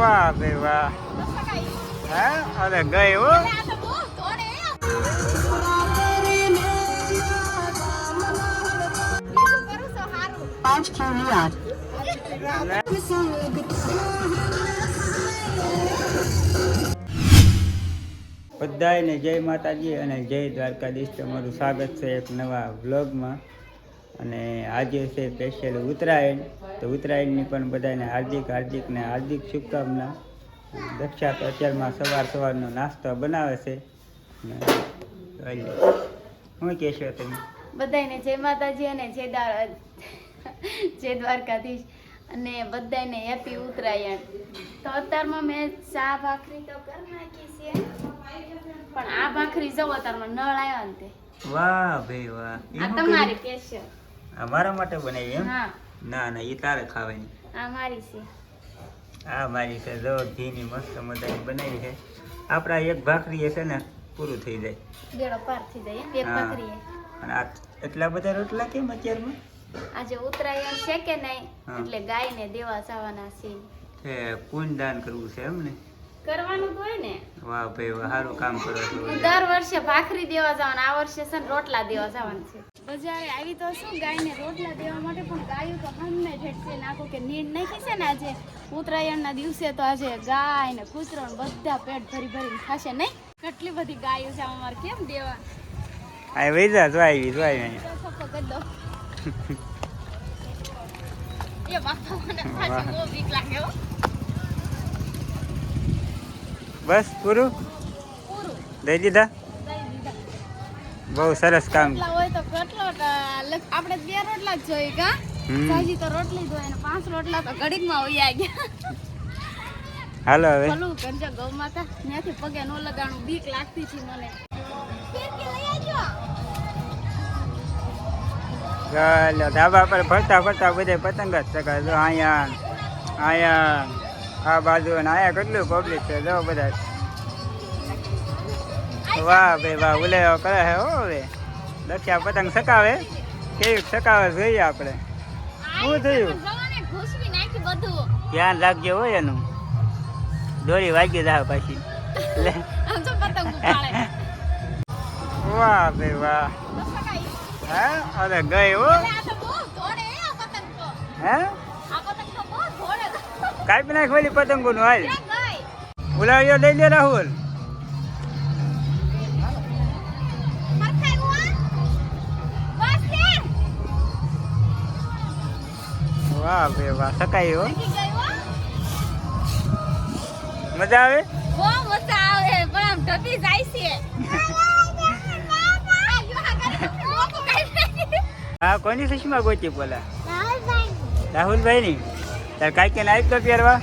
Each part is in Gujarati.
વાહ બે વાહ. હે? અરે ગઈ હો. પાંચ બધાને જય માતાજી અને જય દ્વારકાધીશ. તમારું સ્વાગત છે એક નવા વ્લોગમાં. અને આજે છે સ્પેશિયલ ઉત્તરાયણ તો ઉત્તરાયણની પણ બધાને હાર્દિક હાર્દિક ને હાર્દિક શુભકામના. દક્ષા તો અત્યારમાં સવાર સવારનો નાસ્તો બનાવે છે. હું શું કહેશો તમે? બધાને જય માતાજી અને જય દ્વારા જય દ્વારકાધીશ. અને બધાને હેપી ઉત્તરાયણ. તો અત્યારમાં મેં ચા ભાખરી તો કરી નાખી છે. પણ આ ભાખરી જવો અત્યારમાં નળ આવ્યો ને તે. વાહ ભાઈ વાહ. આ તમારી કર્યું? આ મારા માટે બનાવી એમ? ના ના એ તારે ખાવાની. આ મારી છે. આ મારી છે. જો ઘીની મસ્ત મજાની બનાવી છે. આપણા એક ભાખરી છે ને પૂરું થઈ જાય. બેડો પાર થઈ જાય એક ભાખરી અને આ એટલા બધા રોટલા કેમ અત્યારમાં? આજે ઉત્તરાયણ છે કે નહીં. એટલે ગાયને દેવા જવાના છે. કે પૂન દાન કરવું છે એમ ને કરવાનું હોય ને. વાહ ભાઈ સારું કામ કરો છો દર વર્ષે ભાખરી દેવા જવાનું આ વર્ષે છે ને રોટલા દેવા જવાનું છે. બજારે આવી તો શું ગાયને રોટલા દેવા માટે પણ ગાયું તો હમને ઠેઠશે નાખો કે નીડ નાખી છે ને આજે. ઉત્તરાયણના દિવસે તો આજે ગાય ને કૂતરો બધા પેટ ભરી ભરીને ખાશે નહીં? કેટલી બધી ગાયો છે અમારે કેમ દેવા? આ વૈજા જો આવી જો આવી અહીંયા. તો થપ્પો કરી દો. એ બાપા મને પાછી બહુ બીક લાગે હો. બસ પૂરું? દઈ દીધા? બહુ સરસ કામ. હોય તો આપણે બે રોટલા જ જોઈએ કા? સાજી તો રોટલી જોઈએ પાંચ રોટલા તો ઘડીકમાં વહી ગયા હાલો હવે. ભલું કરજો ગૌ માતા. ત્યાંથી પગે નો લગાણું બીક લાગતી છે મને. ચાલો ધાબા પર ફરતા ફરતા બધે પતંગ જ ચગાવે. અહીંયા અહીંયા. આ બાજુ અને આયા કેટલું પબ્લિક છે? જો બધા. વાહ ભાઈ વાહ ઉલેવા કરે હે હો હવે. લખ્યા પતંગ સકાવે? કેવી સકાવે જોઈએ આપણે? શું થયું? ધ્યાન રાખજો હોય એનું. દોરી વાગી જાય પાછી. વાહ ભાઈ વાહ. હે? અરે ગઈ હો. હે? કાપી નાખ વેલી પતંગો નું હાલ. બોલાવ્યો લઈ લે રાહુલ. વાહ ભાઈ વાહ સકાઈ હો. મજા આવે? બહુ મજા આવે પણ આમ ઢબી જાય છે હા કોની સુષ્મા ગોચી બોલા? રાહુલભાઈ ની તાર કાંઈ ને આવી તો પહેરવા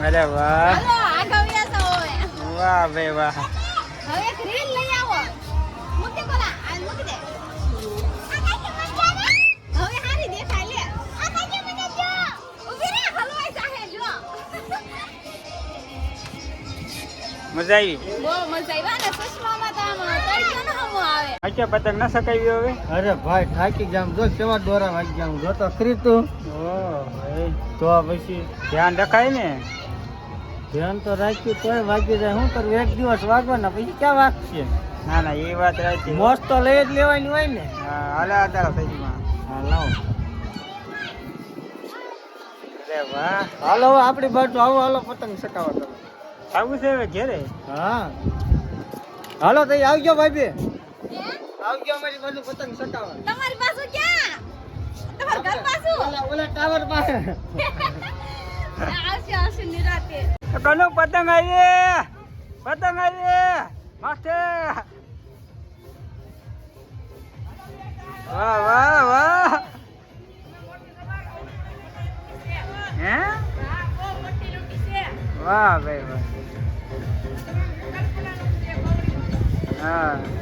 અરે વાહ. વાહ ભાઈ વાહ મજા આવી બહુ મજા આવી અને સુષ્મામાં તો આમ તડકો ન હમો આવી. અચ્છા પતંગ ન સકાવી હવે? અરે ભાઈ થાકી જામ જો સેવા દોરા વાગી જામ જો તો ખરી તું. ઓહ ભાઈ. તો પછી ધ્યાન રખાય ને? ધ્યાન તો રાખ્યું તોય વાગી જાય. શું કરું? એક દિવસ વાગવાના પછી ક્યાં વાગશે? ના ના એ વાત રાખી મોજ તો લઈ જ લેવાની હોય ને. હા હાલા તારા સુષ્મા હા લાવો. અરે વાહ. હાલો આપણી બાજુ આવો હાલો પતંગ સકાવો તમે. આવું છે હવે ઘેરે? હા. હાલો તઈ આવજો ભાઈ બે આવજો અમારી બાજુ પતંગ સકાવા તમારી પાછું ક્યાં? તમારા ઘર પાછું ઓલા ઓલા ટાવર પાસે. આવશે આવશે નિરાતે. કનો પતંગ આવી પતંગ આવી માથે. વાહ વાહ વાહ. હે? વાહ ભાઈ વાહ. time.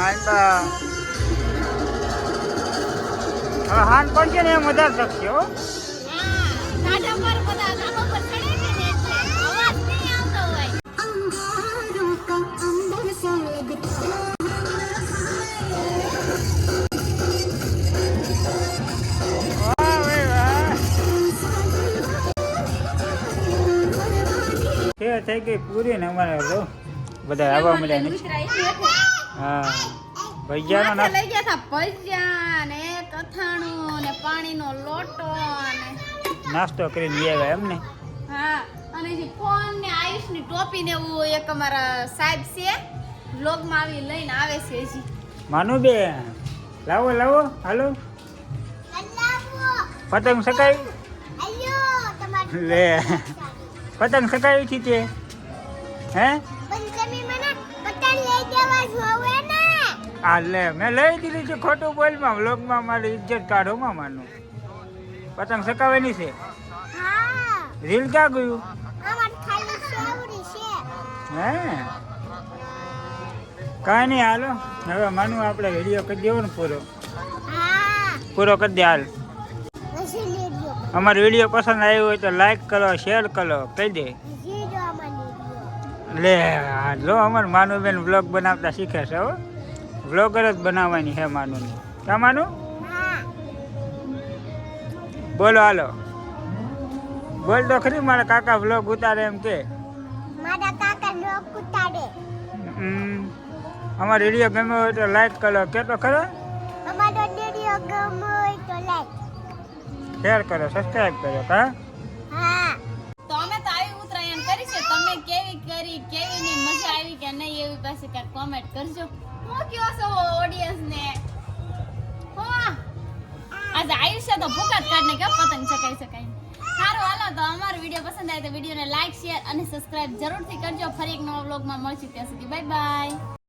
આંબા હવે હાન પડશે ને એમ વધારે શકશે હો. થઈ ગઈ પૂરી ને અમારે બધા આવવા મળ્યા નથી. હા. ભૈયાનો લઈ ગયા હતા ભજીયા ને કથાણું ને પાણીનો લોટો ને નાસ્તો કરીને લઈ આવ્યા એમ ને હા અને જે ફોન ને આયુષની ટોપી ને એવું એક અમારા સાહેબ છે વ્લોગમાં આવી લઈને આવે છે હજી. માનું બે લાવો લાવો હાલો. પતંગ સકાવી લે. પતંગ સકાવી છે તે? હે? આ લે મેં લઈ દીધી છે ખોટું બોલમાં વ્લોગમાં મારી ઇજ્જત કાઢો માં માનું. પતંગ સકાવેની છે? હા. રીલ ક્યાં ગયું? હે? કાંઈ નહીં હાલો. હવે માનું આપણે વીડિયો કરી દેવો ને પૂરો. પૂરો કરી દે હાલ. અમારો વીડિયો પસંદ આવ્યો હોય તો લાઈક કરો શેર કરો કહી દે. લે આ જો અમાર માનુબેન વ્લોગ બનાવતા શીખે છે હો. વ્લોગર જ બનાવવાની છે માનુની. ક્યાં માનું? બોલો હાલો. બોલ તો ખરી મારા કાકા વ્લોગ ઉતારે એમ કે. મારા કાકા ઉતારે. અમારો વીડિયો ગમ્યો હોય તો લાઈક કરો. કે તો ખરો? અમારો ડેડીઓ ગમ્યો હોય તો લાઈક શેર કરો સબસ્ક્રાઇબ કરો કા કે પાસે કાંઈક કોમેન્ટ કરજો. હું કયો છો ઓડિયન્સ ને? હો. આજે આયુષ્ય તો ભૂકા જ કાઢને કે પતંગ ચકાઈ શકાય સારું, હાલો, તો અમારો વીડિયો પસંદ આવે તો વિડીયોને લાઈક શેર અને સબસ્ક્રાઇબ જરૂરથી કરજો. ફરી એક નવા વ્લોગમાં મળશે ત્યાં સુધી. Bye bye